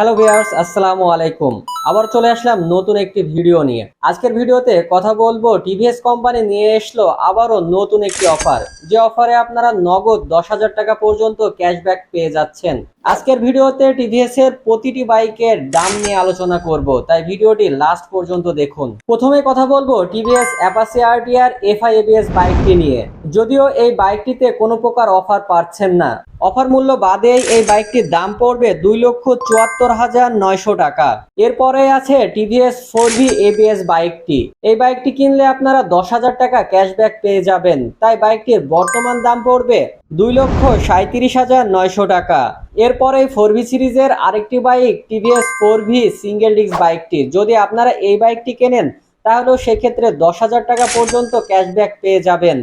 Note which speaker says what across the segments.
Speaker 1: Hello viewers, আসসালামু আলাইকুম। আবার চলে আসলাম নতুন একটি ভিডিও নিয়ে। আজকের ভিডিওতে কথা বলব টিভিএস কোম্পানি নিয়ে এসলো আবারও নতুন একটি অফার। যে অফারে আপনারা নগদ দশ হাজার টাকা পর্যন্ত ক্যাশব্যাক পেয়ে যাচ্ছেন। আজকের ভিডিওতে টিভিএস এর প্রতিটি বাইকের দাম নিয়ে আলোচনা করব। তাই ভিডিওটি লাস্ট পর্যন্ত দেখুন। প্রথমে কথা বলব TVS Apache RTR FI ABS বাইকটি নিয়ে। যদিও এই বাইকটিতে কোনো প্রকার অফার পাচ্ছেন না। অফার মূল্য বাদেই এই বাইকটির দাম পড়বে দুই লক্ষ চুয়াত্তর হাজার নয়শো টাকা। এরপরে আছে টিভিএস ফোর ভি এবিএস বাইকটি। এই বাইকটি কিনলে আপনারা দশ হাজার টাকা ক্যাশব্যাক পেয়ে যাবেন। তাই বাইকটির বর্তমান দাম পড়বে দুই লক্ষ সাঁত্রিশ হাজার নয়শো টাকা। এরপরে ফোর ভি সিরিজের আরেকটি bike TVS four V single disc বাইকটি। যদি আপনারা এই বাইকটি কেনেন, তাহলেও সেক্ষেত্রে দশ হাজার টাকা পর্যন্ত ক্যাশব্যাক পেয়ে যাবেন।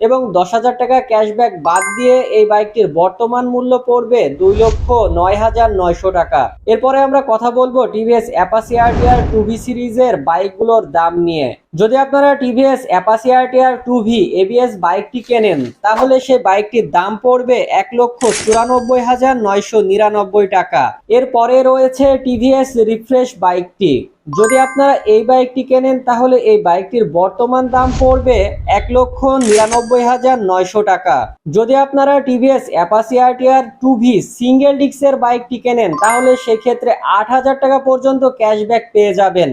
Speaker 1: এবং দশ হাজার টাকা ক্যাশব্যাক বাদ দিয়ে এই বাইকটির বর্তমান মূল্য পড়বে দুই লক্ষ নয় হাজার নয়শো টাকা। এরপরে আমরা কথা বলব TVS Apache RTR two V সিরিজের বাইকগুলোর দাম নিয়ে। যদি আপনারা TVS Apache RTR two V ABS বাইকটি কেনেন, তাহলে সেই বাইকটির দাম পড়বে এক লক্ষ চুরানব্বই হাজার নয়শো নিরানব্বই টাকা। এরপরে রয়েছে টিভিএস রিফ্রেশ বাইকটি। যদি আপনারা এই বাইকটি কেনেন, তাহলে এই বাইকটির বর্তমান দাম পড়বে এক লক্ষ নিরানব্বই হাজার নয়শো টাকা। যদি আপনারা TVS Apache RTR two V single ডিক্সের বাইকটি কেনেন, তাহলে সেক্ষেত্রে আট হাজার টাকা পর্যন্ত ক্যাশব্যাক পেয়ে যাবেন।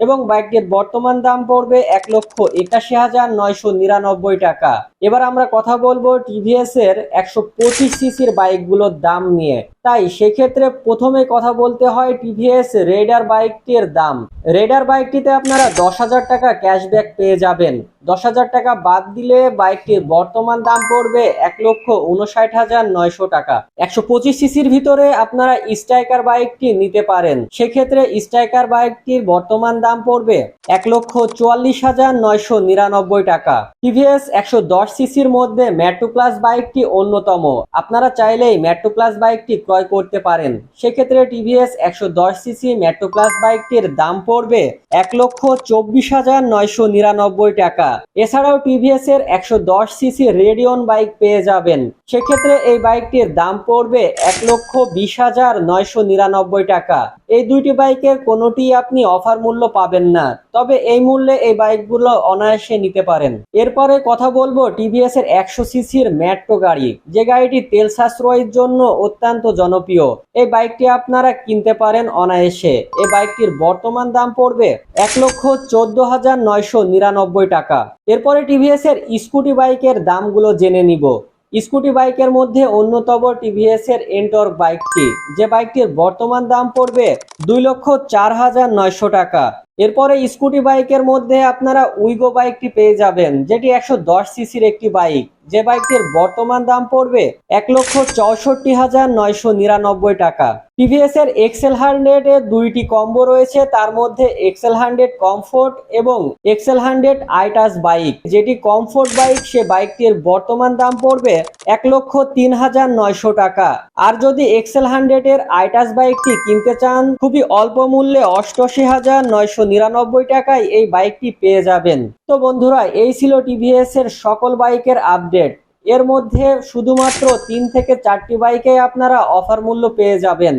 Speaker 1: এবং বাইকটির বর্তমান দাম পড়বে এক লক্ষ একাশি হাজার নয়শো নিরানব্বই টাকা। এবার আমরা কথা বলব টিভিএস এর একশো পঁচিশ সিসির বাইকগুলোর দাম নিয়ে। তাই সেক্ষেত্রে প্রথমে কথা বলতে হয় টিভিএস রেডার বাইকটির দাম। রেডার বাইকটিতে আপনারা দশ হাজার টাকা ক্যাশব্যাক পেয়ে যাবেন। দশ হাজার টাকা বাদ দিলে বাইকটির বর্তমান দাম পড়বে এক লক্ষ উনষাট হাজার নয়শো টাকা। একশো পঁচিশ সিসির ভিতরে আপনারা স্ট্রাইকার বাইকটি নিতে পারেন। সেক্ষেত্রে স্ট্রাইকার বাইকটির বর্তমান দাম পড়বে এক লক্ষ চুয়াল্লিশ হাজার নয়শো নিরানব্বই টাকা। টিভিএস একশো দশ সিসির মধ্যে ম্যাট্রো প্লাস বাইকটি অন্যতম। আপনারা চাইলেই ম্যাট্রো প্লাস বাইকটি ক্রয় করতে পারেন। সেক্ষেত্রে টিভিএস একশো দশ সিসি ম্যাট্রো প্লাস বাইকটির দাম পড়বে এক লক্ষ চব্বিশ হাজার নয়শো নিরানব্বই টাকা। এছাড়াও টিভিএস এর একশো দশ সিসি রেডিওন বাইক পেয়ে যাবেন। সেক্ষেত্রে এই বাইকটির দাম পড়বে এক লক্ষ বিশ হাজার নয়শো নিরানব্বই টাকা। এই দুইটি বাইকের কোনোটি আপনি অফার মূল্য পাবেন না, তবে এই মূল্যে এই বাইকগুলো অনায়াসে নিতে পারেন। এরপরে কথা বলব টিভিএস এর একশো সিসির মেট্রো গাড়ি, যে গাড়িটি তেল সাশ্রয়ের জন্য অত্যন্ত জনপ্রিয়। এই বাইকটি আপনারা কিনতে পারেন অনায়াসে। এই বাইকটির বর্তমান দাম পড়বে এক লক্ষ চোদ্দ হাজার নয়শো নিরানব্বই টাকা। এরপরে টিভিএস এর স্কুটি বাইকের দামগুলো জেনে নিব। স্কুটি বাইকের মধ্যে অন্যতম টিভিএস এর এন্টর বাইকটি যে বাইকটির বর্তমান দাম পড়বে দুই লক্ষ চার হাজার নয়শো টাকা। এরপরে স্কুটি বাইকের মধ্যে আপনারা উইগো বাইকটি পেয়ে যাবেন, যেটি একশো দশ সিসির একটি বাইক। যে বাইকটির বর্তমান দাম পড়বে এক লক্ষ চৌষট্টি হাজার নয়শো নিরানব্বই টাকা। টিভিএস এর এক্সেল হান্ড্রেড এর দুইটি কম্বো রয়েছে, তার মধ্যে এক্সেল হান্ড্রেড কমফোর্ট এবং XL hundred i touch bike. যেটি কমফোর্ট বাইক, সে বাইকটির বর্তমান দাম পড়বে এক লক্ষ তিন হাজার নয়শো টাকা। আর যদি এক্সেল হান্ড্রেড এর আইটাস বাইকটি কিনতে চান, খুবই অল্প মূল্যে অষ্টআশি হাজার নয়শো নিরানব্বই টাকায় এই বাইকটি পেয়ে যাবেন। তো বন্ধুরা, এই ছিল টিভিএস এর সকল বাইকের আপডেট। এর মধ্যে শুধুমাত্র তিন থেকে চারটি বাইকে আপনারা অফার মূল্য পেয়ে যাবেন।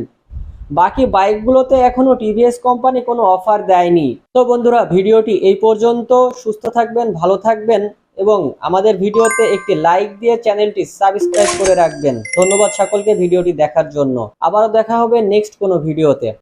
Speaker 1: বাকি বাইকগুলোতে এখনও টিভিএস কোম্পানি কোনো অফার দেয়নি। তো বন্ধুরা, ভিডিওটি এই পর্যন্ত। সুস্থ থাকবেন, ভালো থাকবেন এবং আমাদের ভিডিওতে একটি লাইক দিয়ে চ্যানেলটি সাবস্ক্রাইব করে রাখবেন। ধন্যবাদ সকলকে ভিডিওটি দেখার জন্য। আবারও দেখা হবে নেক্সট কোনো ভিডিওতে।